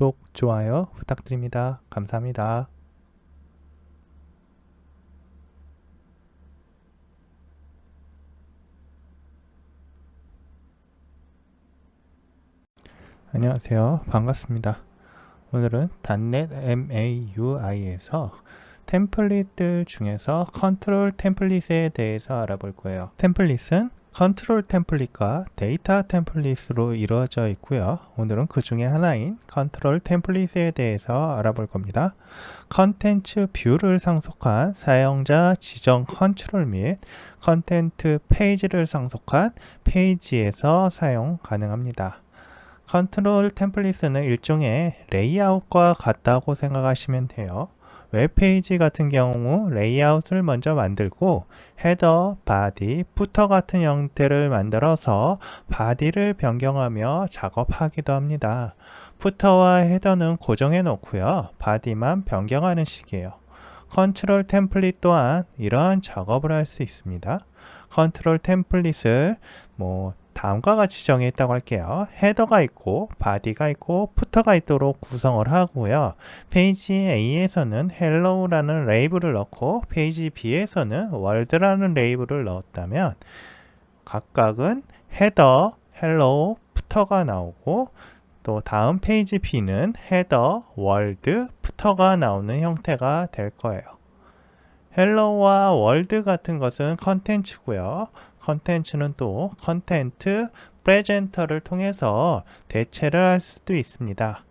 구독, 좋아요 부탁드립니다. 감사합니다. 안녕하세요. 반갑습니다. 오늘은 .NET MAUI에서 템플릿들 중에서 컨트롤 템플릿에 대해서 알아볼 거예요. 템플릿은 컨트롤 템플릿과 데이터 템플릿으로 이루어져 있고요. 오늘은 그 중에 하나인 컨트롤 템플릿에 대해서 알아볼 겁니다. 컨텐츠 뷰를 상속한 사용자 지정 컨트롤 및 컨텐트 페이지를 상속한 페이지에서 사용 가능합니다. 컨트롤 템플릿은 일종의 레이아웃과 같다고 생각하시면 돼요. 웹페이지 같은 경우 레이아웃을 먼저 만들고 헤더, 바디, 부터 같은 형태를 만들어서 바디를 변경하며 작업하기도 합니다. 부터와 헤더는 고정해 놓고요. 바디만 변경하는 식이에요. 컨트롤 템플릿 또한 이러한 작업을 할 수 있습니다. 컨트롤 템플릿을 뭐 다음과 같이 정했다고 할게요. 헤더가 있고 바디가 있고 푸터가 있도록 구성을 하고요. 페이지 A에서는 헬로우라는 레이블을 넣고 페이지 B에서는 월드라는 레이블을 넣었다면 각각은 헤더, 헬로우, 푸터가 나오고 또 다음 페이지 B는 헤더, 월드, 푸터가 나오는 형태가 될 거예요. 헬로우와 월드 같은 것은 컨텐츠고요. 컨텐츠는 또 컨텐트 프레젠터를 통해서 대체를 할 수도 있습니다.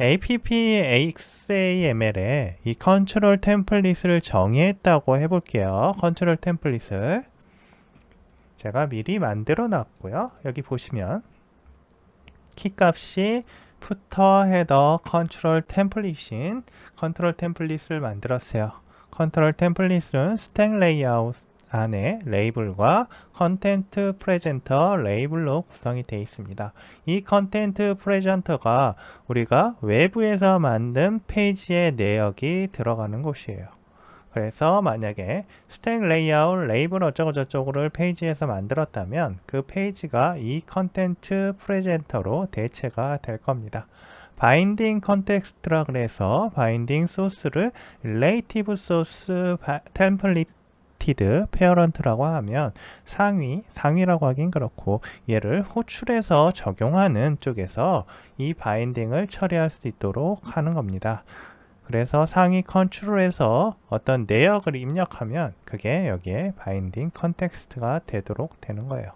APP-XAML에 이 컨트롤 템플릿을 정의했다고 해볼게요. 컨트롤 템플릿을 제가 미리 만들어 놨고요. 여기 보시면 키값이 헤더 컨트롤 템플릿인 컨트롤 템플릿을 만들었어요. 컨트롤 템플릿은 스택 레이아웃 안에 레이블과 컨텐트 프레젠터 레이블로 구성이 되어 있습니다. 이 컨텐트 프레젠터가 우리가 외부에서 만든 페이지의 내역이 들어가는 곳이에요. 그래서 만약에 스택 레이아웃 레이블 어쩌고저쩌고를 페이지에서 만들었다면 그 페이지가 이 컨텐트 프레젠터로 대체가 될 겁니다. 바인딩 컨텍스트라 그래서 바인딩 소스를 릴레이티브 소스 템플릿 리티드 페어런트라고 하면 상위, 상위라고 하긴 그렇고 얘를 호출해서 적용하는 쪽에서 이 바인딩을 처리할 수 있도록 하는 겁니다. 그래서 상위 컨트롤에서 어떤 내역을 입력하면 그게 여기에 바인딩 컨텍스트가 되도록 되는 거예요.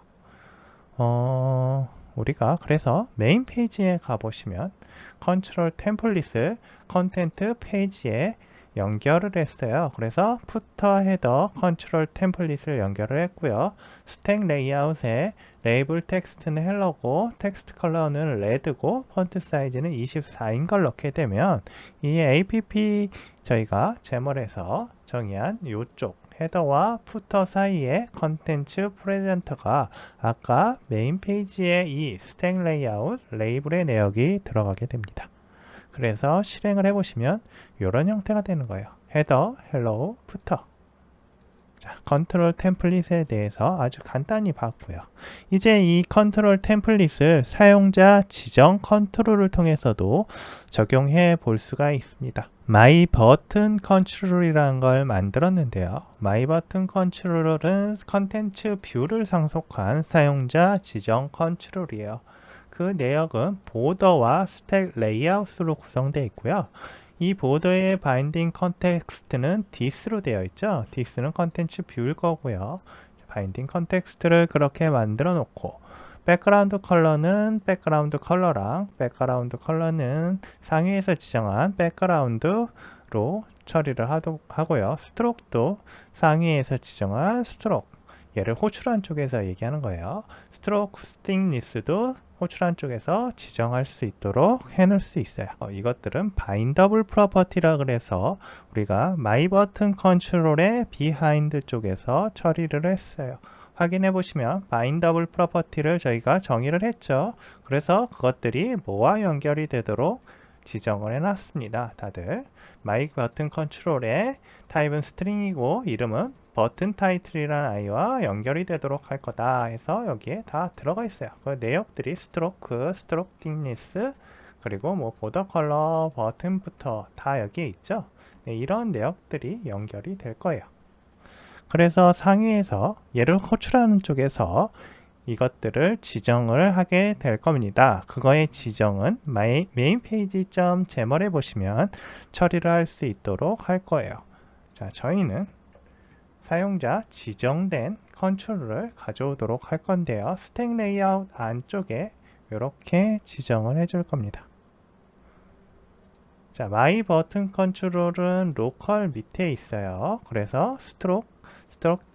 어, 우리가 그래서 메인 페이지에 가보시면 컨트롤 템플릿을 컨텐트 페이지에 연결을 했어요. 그래서 푸터 헤더 컨트롤 템플릿을 연결을 했고요. 스택 레이아웃에 레이블 텍스트는 헬로고 텍스트 컬러는 레드고 폰트 사이즈는 24인 걸 넣게 되면 이 app 저희가 제멀에서 정의한 이쪽 헤더와 푸터 사이의 컨텐츠 프레젠터가 아까 메인 페이지에 이 스택 레이아웃 레이블의 내역이 들어가게 됩니다. 그래서 실행을 해보시면 이런 형태가 되는 거예요. 헤더, 헬로우, 부터. 자, 컨트롤 템플릿에 대해서 아주 간단히 봤고요. 이제 이 컨트롤 템플릿을 사용자 지정 컨트롤을 통해서도 적용해 볼 수가 있습니다. 마이 버튼 컨트롤이라는 걸 만들었는데요. 마이 버튼 컨트롤은 컨텐츠 뷰를 상속한 사용자 지정 컨트롤이에요. 그 내역은 보더와 스택 레이아웃으로 구성되어 있고요. 이 보더의 바인딩 컨텍스트는 this로 되어 있죠. this는 컨텐츠 뷰일 거고요. 바인딩 컨텍스트를 그렇게 만들어 놓고 백그라운드 컬러는 백그라운드 컬러랑 백그라운드 컬러는 상위에서 지정한 백그라운드로 처리를 하고요. 스트로크도 상위에서 지정한 스트로크 얘를 호출한 쪽에서 얘기하는 거예요. 스트로크 스틱니스도 호출한 쪽에서 지정할 수 있도록 해놓을 수 있어요. 어, 이것들은 바인더블 프로퍼티라 그래서 우리가 마이 버튼 컨트롤의 비하인드 쪽에서 처리를 했어요. 확인해 보시면 바인더블 프로퍼티를 저희가 정의를 했죠. 그래서 그것들이 뭐와 연결이 되도록 지정을 해놨습니다. 다들 마이 버튼 컨트롤의 타입은 스트링이고 이름은 버튼 타이틀이라는 아이와 연결이 되도록 할 거다 해서 여기에 다 들어가 있어요. 그 내역들이 스트로크, 스트로크 띵니스, 그리고 뭐 보더 컬러 버튼부터 다 여기에 있죠. 네, 이런 내역들이 연결이 될 거예요. 그래서 상위에서 얘를 호출하는 쪽에서 이것들을 지정을 하게 될 겁니다. 그거의 지정은 메인 페이지 점 제멀에 보시면 처리를 할 수 있도록 할 거예요. 자, 저희는 사용자 지정된 컨트롤을 가져오도록 할 건데요. 스택 레이아웃 안쪽에 이렇게 지정을 해줄 겁니다. 자, 마이 버튼 컨트롤은 로컬 밑에 있어요. 그래서 스트로크,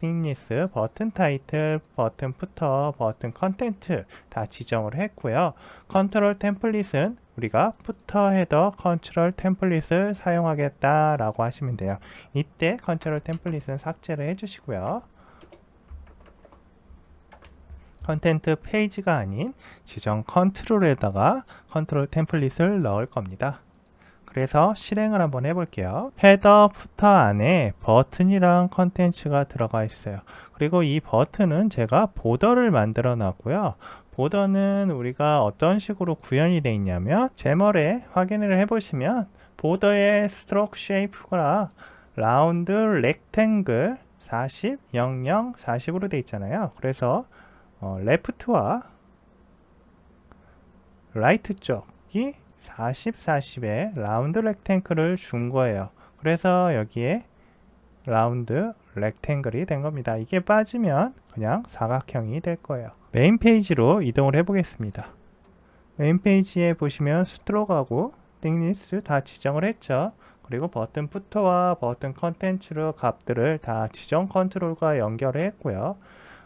띵니스, 버튼 타이틀, 버튼 푸터, 버튼 컨텐트 다 지정을 했고요. 컨트롤 템플릿은 우리가 푸터 헤더 컨트롤 템플릿을 사용하겠다라고 하시면 돼요. 이때 컨트롤 템플릿은 삭제를 해주시고요. 컨텐트 페이지가 아닌 지정 컨트롤에다가 컨트롤 템플릿을 넣을 겁니다. 그래서 실행을 한번 해볼게요. 헤더 푸터 안에 버튼이랑 컨텐츠가 들어가 있어요. 그리고 이 버튼은 제가 보더를 만들어 놨고요. 보더는 우리가 어떤 식으로 구현이 되어 있냐면 제멀에 확인을 해보시면 보더의 스트로크 쉐이프가 라운드 렉탱글 40, 00, 40으로 되어 있잖아요. 그래서 어, 레프트와 라이트 쪽이 40, 40에 라운드 렉탱글을 준 거예요. 그래서 여기에 라운드 렉탱글이 된 겁니다. 이게 빠지면 그냥 사각형이 될 거예요. 메인 페이지로 이동을 해 보겠습니다. 메인 페이지에 보시면 스트로크하고 띵리스 다 지정을 했죠. 그리고 버튼 푸터와 버튼 컨텐츠로 값들을 다 지정 컨트롤과 연결을 했고요.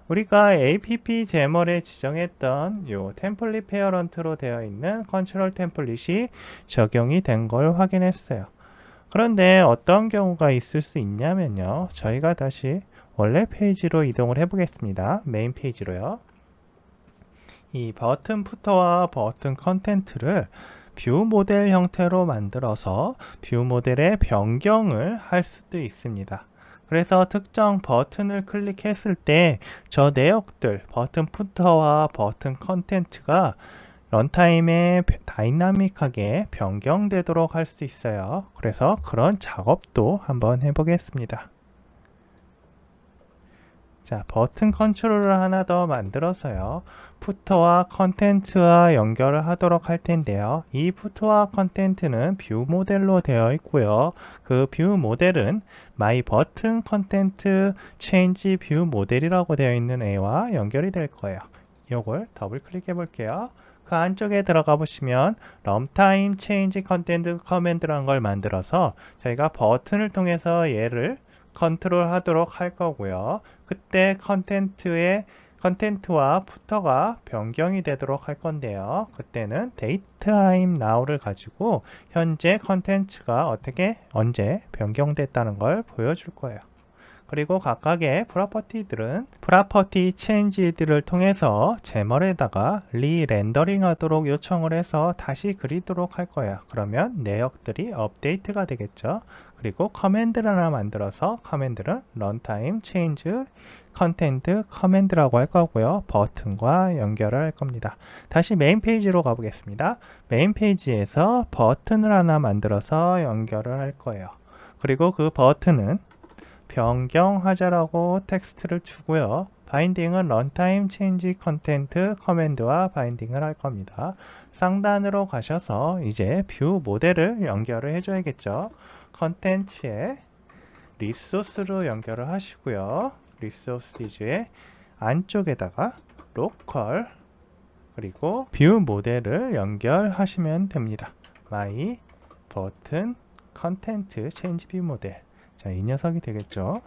우리가 app 제멀에 지정했던 요 템플릿 페어런트로 되어 있는 컨트롤 템플릿이 적용이 된 걸 확인했어요. 그런데 어떤 경우가 있을 수 있냐면요. 저희가 다시 원래 페이지로 이동을 해보겠습니다. 메인 페이지로요. 이 버튼 푸터와 버튼 컨텐트를 뷰 모델 형태로 만들어서 뷰 모델의 변경을 할 수도 있습니다. 그래서 특정 버튼을 클릭했을 때 저 내역들 버튼 푸터와 버튼 컨텐츠가 런타임에 다이나믹하게 변경되도록 할 수 있어요. 그래서 그런 작업도 한번 해보겠습니다. 자, 버튼 컨트롤을 하나 더 만들어서요. 푸터와 컨텐츠와 연결을 하도록 할 텐데요. 이 푸터와 컨텐츠는 뷰 모델로 되어 있고요. 그 뷰 모델은 마이 버튼 컨텐트 체인지 뷰 모델이라고 되어 있는 애와 연결이 될 거예요. 이걸 더블 클릭해 볼게요. 그 안쪽에 들어가 보시면 럼타임 체인지 컨텐트 커맨드라는 걸 만들어서 저희가 버튼을 통해서 얘를 컨트롤 하도록 할 거고요. 그때 컨텐트의 컨텐트와 푸터가 변경이 되도록 할 건데요. 그때는 데이트타임 now를 가지고 현재 컨텐츠가 어떻게 언제 변경됐다는 걸 보여줄 거예요. 그리고 각각의 프로퍼티들은 프로퍼티 체인지들을 통해서 제멀에다가 리렌더링 하도록 요청을 해서 다시 그리도록 할 거예요. 그러면 내역들이 업데이트가 되겠죠. 그리고 커맨드를 하나 만들어서 커맨드는 런타임 체인지 컨텐트 커맨드라고 할 거고요. 버튼과 연결을 할 겁니다. 다시 메인 페이지로 가보겠습니다. 메인 페이지에서 버튼을 하나 만들어서 연결을 할 거예요. 그리고 그 버튼은 변경하자라고 텍스트를 주고요. 바인딩은 런타임 체인지 컨텐트 커맨드와 바인딩을 할 겁니다. 상단으로 가셔서 이제 뷰 모델을 연결을 해줘야겠죠. 컨텐츠에 리소스로 연결을 하시고요. 리소시즈의 안쪽에다가 로컬 그리고 뷰 모델을 연결하시면 됩니다. 마이 버튼 컨텐트 체인지 뷰 모델 자, 이 녀석이 되겠죠.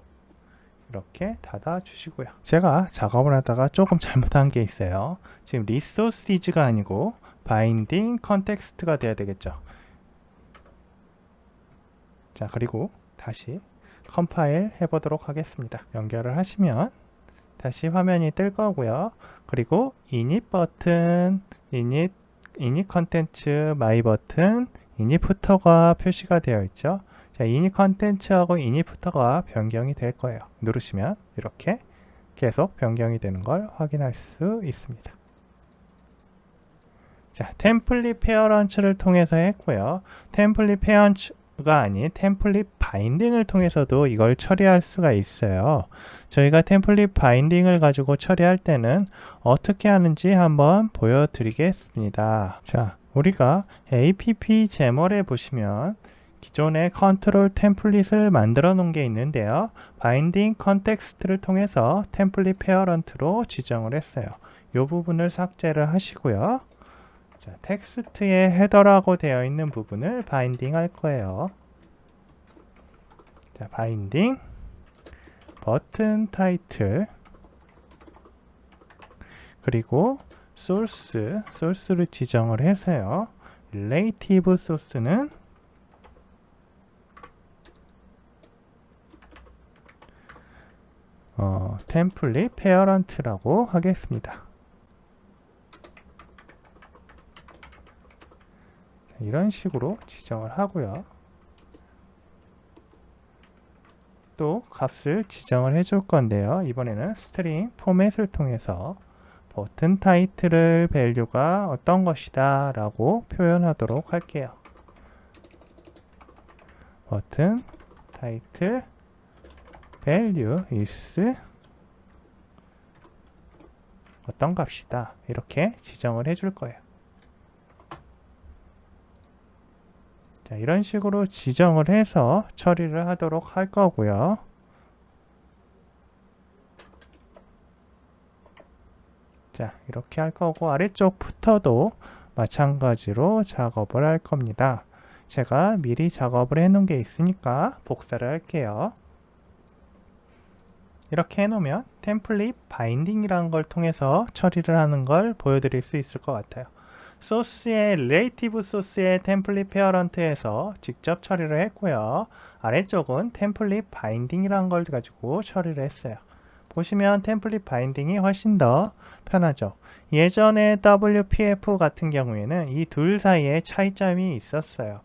이렇게 닫아 주시고요. 제가 작업을 하다가 조금 잘못한 게 있어요. 지금 리소시즈가 아니고 바인딩 컨텍스트가 돼야 되겠죠. 자, 그리고 다시 컴파일 해보도록 하겠습니다. 연결을 하시면 다시 화면이 뜰 거고요. 그리고 init 버튼, init, init 컨텐츠, my 버튼, init 푸터가 표시가 되어 있죠. 자, init 컨텐츠하고 init 푸터가 변경이 될 거예요. 누르시면 이렇게 계속 변경이 되는 걸 확인할 수 있습니다. 자, 템플릿 페어런츠를 통해서 했고요. 템플릿 페어런츠가 아닌 템플릿 바인딩을 통해서도 이걸 처리할 수가 있어요. 저희가 템플릿 바인딩을 가지고 처리할 때는 어떻게 하는지 한번 보여드리겠습니다. 자, 우리가 app 제멀에 보시면 기존의 컨트롤 템플릿을 만들어 놓은 게 있는데요. 바인딩 컨텍스트를 통해서 템플릿 페어런트로 지정을 했어요. 이 부분을 삭제를 하시고요. 자, 텍스트의 헤더라고 되어 있는 부분을 바인딩 할 거예요. 자, 바인딩 버튼 타이틀 그리고 소스 소스를 지정을 해서요. 릴레이티브 소스는 어, 템플릿 페어런트라고 하겠습니다. 이런 식으로 지정을 하고요. 또 값을 지정을 해줄 건데요. 이번에는 스트링 포맷을 통해서 버튼 타이틀을 밸류가 어떤 것이다 라고 표현하도록 할게요. 버튼 타이틀 value is 어떤 값이다 이렇게 지정을 해줄 거예요. 자, 이런 식으로 지정을 해서 처리를 하도록 할 거고요. 자, 이렇게 할 거고 아래쪽 부터도 마찬가지로 작업을 할 겁니다. 제가 미리 작업을 해 놓은 게 있으니까 복사를 할게요. 이렇게 해놓으면 템플릿 바인딩이라는 걸 통해서 처리를 하는 걸 보여드릴 수 있을 것 같아요. 소스의 릴레이티브 소스의 템플릿 페어런트에서 직접 처리를 했고요. 아래쪽은 템플릿 바인딩이라는 걸 가지고 처리를 했어요. 보시면 템플릿 바인딩이 훨씬 더 편하죠. 예전에 WPF 같은 경우에는 이 둘 사이에 차이점이 있었어요.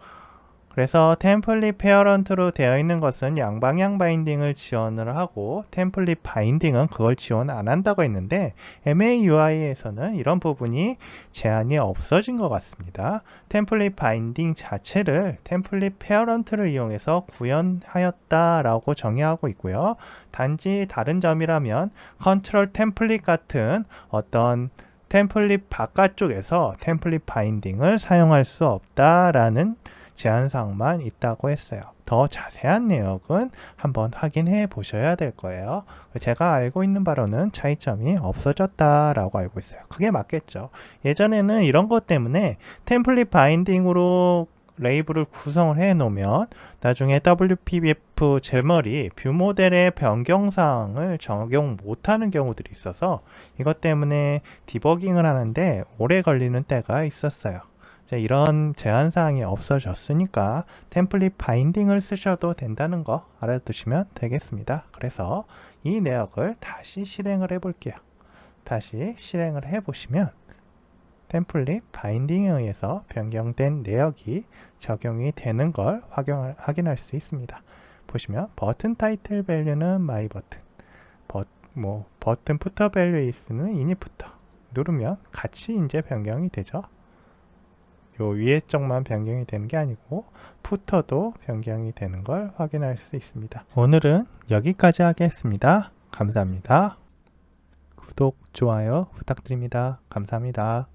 그래서 템플릿 페어런트로 되어 있는 것은 양방향 바인딩을 지원을 하고 템플릿 바인딩은 그걸 지원 안 한다고 했는데 MAUI에서는 이런 부분이 제한이 없어진 것 같습니다. 템플릿 바인딩 자체를 템플릿 페어런트를 이용해서 구현하였다라고 정의하고 있고요. 단지 다른 점이라면 컨트롤 템플릿 같은 어떤 템플릿 바깥쪽에서 템플릿 바인딩을 사용할 수 없다라는 제한사항만 있다고 했어요. 더 자세한 내역은 한번 확인해 보셔야 될 거예요. 제가 알고 있는 바로는 차이점이 없어졌다라고 알고 있어요. 그게 맞겠죠. 예전에는 이런 것 때문에 템플릿 바인딩으로 레이블을 구성을 해 놓으면 나중에 WPF 제머리 뷰 모델의 변경 사항을 적용 못하는 경우들이 있어서 이것 때문에 디버깅을 하는데 오래 걸리는 때가 있었어요. 이런 제한 사항이 없어졌으니까 템플릿 바인딩을 쓰셔도 된다는 거 알아두시면 되겠습니다. 그래서 이 내역을 다시 실행을 해 볼게요. 다시 실행을 해 보시면 템플릿 바인딩에 의해서 변경된 내역이 적용이 되는 걸 확인할 수 있습니다. 보시면 버튼 타이틀 밸류는 마이 버튼, 버, 뭐 버튼 푸터 밸류 이스는 이니 푸터 누르면 같이 이제 변경이 되죠. 요 위에 쪽만 변경이 되는 게 아니고 푸터도 변경이 되는 걸 확인할 수 있습니다. 오늘은 여기까지 하겠습니다. 감사합니다. 구독, 좋아요 부탁드립니다. 감사합니다.